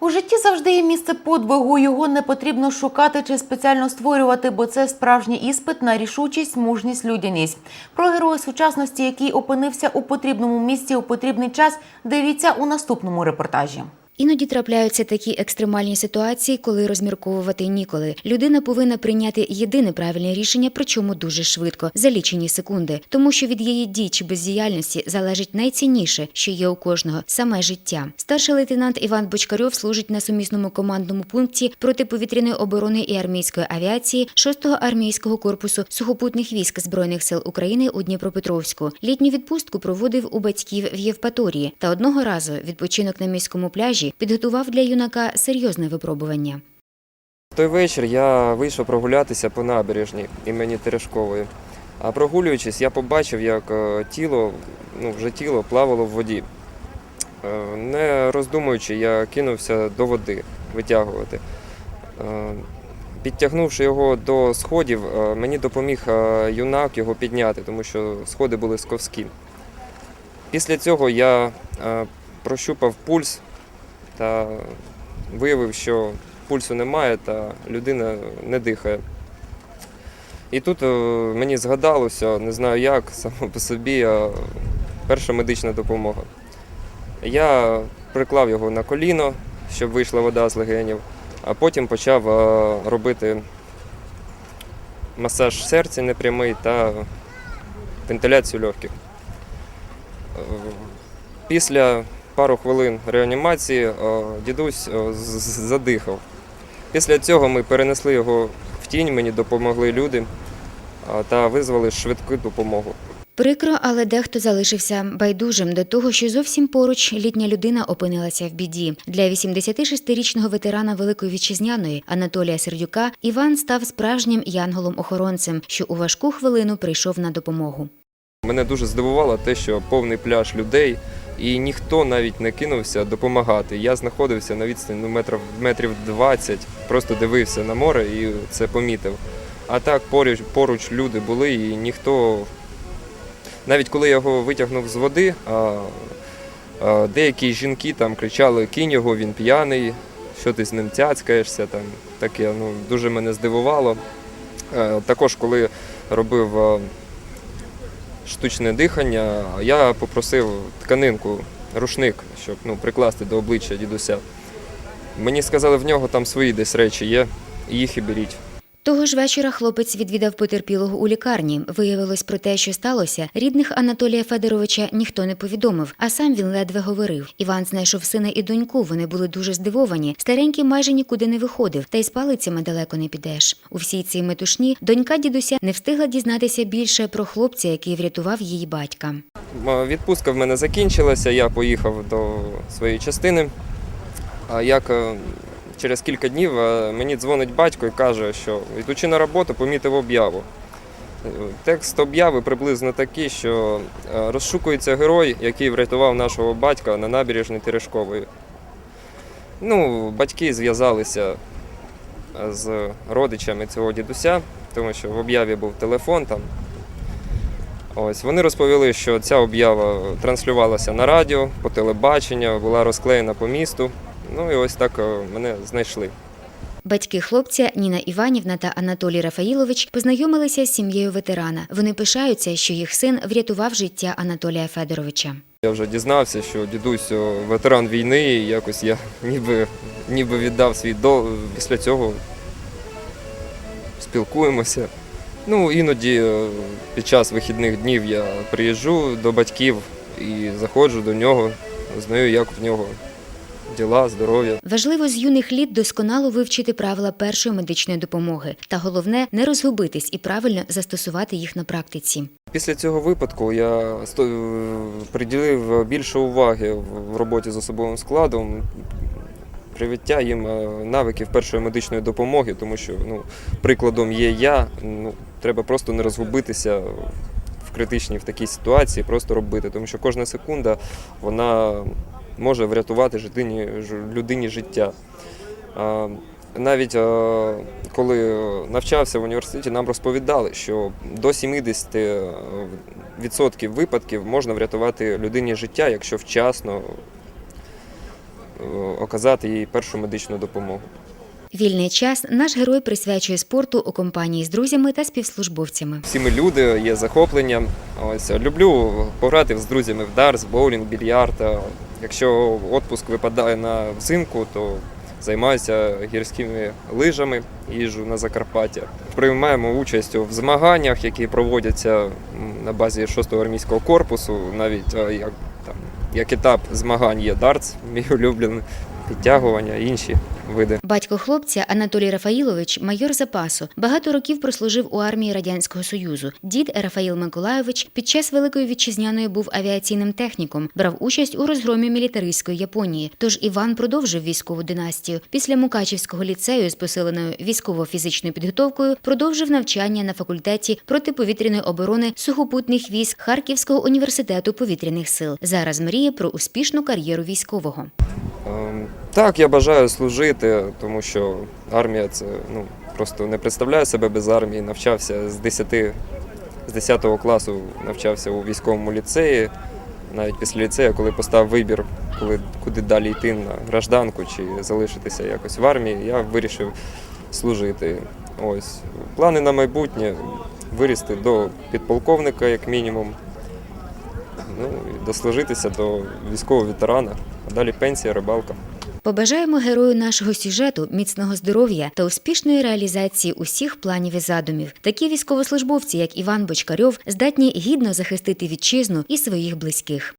У житті завжди є місце подвигу. Його не потрібно шукати чи спеціально створювати, бо це справжній іспит на рішучість, мужність, людяність. Про героя сучасності, який опинився у потрібному місці у потрібний час, дивіться у наступному репортажі. Іноді трапляються такі екстремальні ситуації, коли розмірковувати ніколи. Людина повинна прийняти єдине правильне рішення, причому дуже швидко, за лічені секунди, тому що від її дій чи бездіяльності залежить найцінніше, що є у кожного саме життя. Старший лейтенант Іван Бочкарьов служить на сумісному командному пункті протиповітряної оборони і армійської авіації 6-го армійського корпусу сухопутних військ збройних сил України у Дніпропетровську. Літню відпустку проводив у батьків в Євпаторії та одного разу відпочинок на міському пляжі підготував для юнака серйозне випробування. В той вечір я вийшов прогулятися по набережній імені Терешкової. А прогулюючись, я побачив, як е, тіло, ну вже тіло плавало в воді. Е, Не роздумуючи, я кинувся до води витягувати. Е, Підтягнувши його до сходів, мені допоміг юнак його підняти, тому що сходи були сковські. Після цього я прощупав пульс та виявив, що пульсу немає та людина не дихає. І тут е, мені згадалося, не знаю як, само по собі, а перша медична допомога. Я приклав його на коліно, щоб вийшла вода з легенів, а потім почав е, робити масаж серця непрямий та вентиляцію легких. Е, Після пару хвилин реанімації е, дідусь е, задихав. Після цього ми перенесли його в тінь, мені допомогли люди та визвали швидку допомогу. Прикро, але дехто залишився байдужим до того, що зовсім поруч літня людина опинилася в біді. Для 86-річного ветерана Великої вітчизняної Анатолія Сердюка Іван став справжнім янголом-охоронцем, що у важку хвилину прийшов на допомогу. Мене дуже здивувало те, що повний пляж людей, і ніхто навіть не кинувся допомагати. Я знаходився на відстані ну, метрів, метрів 20, просто дивився на море і це помітив. А так поруч, поруч люди були, і ніхто. Навіть коли я його витягнув з води, а, а, деякі жінки там кричали: кінь його, він п'яний, що ти з ним цяцькаєшся. Там, таке ну, дуже мене здивувало. Е, Також, коли робив е, штучне дихання, я попросив тканинку, рушник, щоб ну, прикласти до обличчя дідуся. Мені сказали, в нього там свої десь речі є, їх і беріть. Того ж вечора хлопець відвідав потерпілого у лікарні. Виявилось про те, що сталося, рідних Анатолія Федоровича ніхто не повідомив, а сам він ледве говорив. Іван знайшов сина і доньку. Вони були дуже здивовані. Старенький майже нікуди не виходив, та й з палицями далеко не підеш. У всій цій метушні донька дідуся не встигла дізнатися більше про хлопця, який врятував її батька. Відпустка в мене закінчилася, я поїхав до своєї частини. А як е, через кілька днів е, мені дзвонить батько і каже, що йдучи на роботу, помітив об'яву. Текст обяви приблизно такий, що е, розшукується герой, який врятував нашого батька на набережній Терешкової. Ну, батьки зв'язалися е, з родичами цього дідуся, тому що в об'яві був телефон там. Ось вони розповіли, що ця об'ява транслювалася на радіо, по телебаченню, була розклеєна по місту. Ну і ось так е, мене знайшли. Батьки хлопця Ніна Іванівна та Анатолій Рафаїлович познайомилися з сім'єю ветерана. Вони пишаються, що їх син врятував життя Анатолія Федоровича. Я вже дізнався, що дідусь ветеран війни, і якось я ніби, ніби віддав свій до. Після цього спілкуємося. Ну, іноді е, під час вихідних днів я приїжджу до батьків і заходжу до нього, знаю, як в нього діла, здоров'я. Важливо з юних літ досконало вивчити правила першої медичної допомоги, та головне не розгубитись і правильно застосувати їх на практиці. Після цього випадку я сто- приділив більше уваги в роботі з особовим складом, привиття їм е, навиків першої медичної допомоги, тому що ну, прикладом є я. Ну, треба просто не розгубитися в критичній в такій ситуації, просто робити, тому що кожна секунда вона може врятувати людині, людині життя. Навіть е, коли навчався в університеті, нам розповідали, що до 70% випадків можна врятувати людині життя, якщо вчасно оказати їй першу медичну допомогу. Вільний час наш герой присвячує спорту у компанії з друзями та співслужбовцями. Всі ми люди, є захоплення. Ось люблю пограти з друзями в дартс, боулінг, більярд. Якщо відпуск випадає на взимку, то займаюся гірськими лижами, їжджу на Закарпаття. Приймаємо участь в змаганнях, які проводяться на базі 6-го армійського корпусу. Навіть як там як етап змагань є дартс, мій улюблений, підтягування, інші види. Батько хлопця Анатолій Рафаїлович, майор запасу, багато років прослужив у армії радянського союзу. Дід Рафаїл Миколайович під час великої вітчизняної був авіаційним техніком, брав участь у розгромі мілітаристської Японії. Тож Іван продовжив військову династію. Після Мукачівського ліцею з посиленою військово-фізичною підготовкою продовжив навчання на факультеті протиповітряної оборони сухопутних військ Харківського університету повітряних сил. Зараз мріє про успішну кар'єру військового. Так, я бажаю служити, тому що армія це ну просто не представляю себе без армії. Навчався з 10, з 10 класу навчався у військовому ліцеї. Навіть після ліцею, коли постав вибір, коли куди далі йти на гражданку чи залишитися якось в армії, я вирішив служити. Ось плани на майбутнє вирісти до підполковника, як мінімум. Ну і дослужитися до військового ветерана, а далі пенсія, рибалка. Побажаємо герою нашого сюжету міцного здоров'я та успішної реалізації усіх планів і задумів. Такі військовослужбовці, як Іван Бочкарьов, здатні гідно захистити вітчизну і своїх близьких.